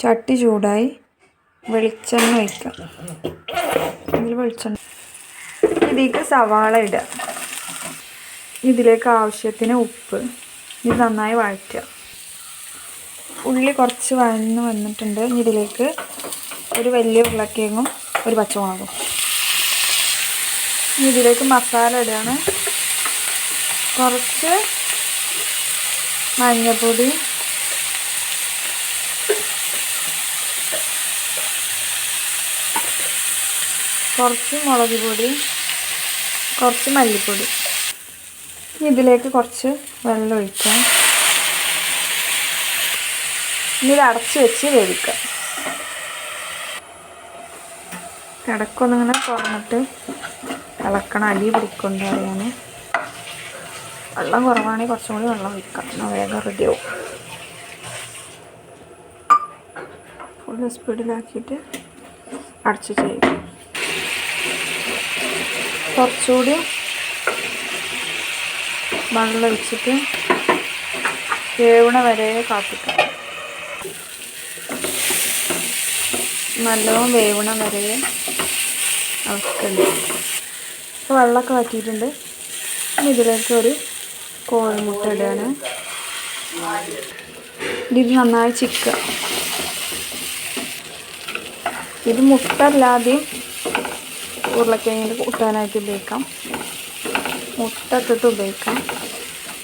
ചട്ടി ചൂടായി വെളിച്ചെണ്ണ ഒഴിക്കാം. ഇതിൽ വെളിച്ചെണ്ണ. ഇതിലേക്ക് സവാള ഇടുക. ഇതിലേക്ക് ആവശ്യത്തിന് ഉപ്പ്. ഇത് നന്നായി വഴറ്റുക. ഉള്ളി കുറച്ച് വഴന്ന് വന്നിട്ടുണ്ട്. ഇതിലേക്ക് ഒരു വലിയ ഉരുളക്കിഴങ്ങും ഒരു പച്ചമുളകും. ഇതിലേക്ക് മസാല ഇടുകയാണ്. കുറച്ച് മഞ്ഞൾപ്പൊടി കുറച്ച് മുളക് പൊടി കുറച്ച് മല്ലിപ്പൊടി. ഇതിലേക്ക് കുറച്ച് വെള്ളം ഒഴിക്കാം. ഇനി ഇത് അടച്ച് വെച്ച് വേവിക്കാം. കിടക്കൊന്നിങ്ങനെ തുറന്നിട്ട് ഇളക്കണം. അടി പിടിക്കൊണ്ട് അറിയാൻ വെള്ളം കുറവാണെങ്കിൽ കുറച്ചും കൂടി വെള്ളം ഒഴിക്കാം. എന്നാൽ വേഗം റെഡിയാവും ഫുൾ സ്പീഡിലാക്കിയിട്ട് അടച്ച് ചെയ്യും കുറച്ചുകൂടി വെള്ളം ഒഴിച്ചിട്ട് വേവണ വരെ കാത്തിക്കാം. നല്ലോണം വേവണ വരെ ഇളക്കണ്ട് ഇപ്പോൾ വെള്ളമൊക്കെ വറ്റിയിട്ടുണ്ട്. ഇതിലേക്ക് ഒരു കോഴിമുട്ട ഇടുകയാണ് ഇത് നന്നായി ചിക്കുക ഇത് മുട്ട അല്ലാതെയും ഉരുളക്കിഴങ്ങിൽ കൂട്ടാനായിട്ട് ഉപയോഗിക്കാം. മുട്ട ഇട്ടിട്ട് ഉപയോഗിക്കാം.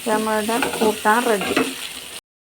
നമ്മളുടെ കൂട്ടാൻ റെഡി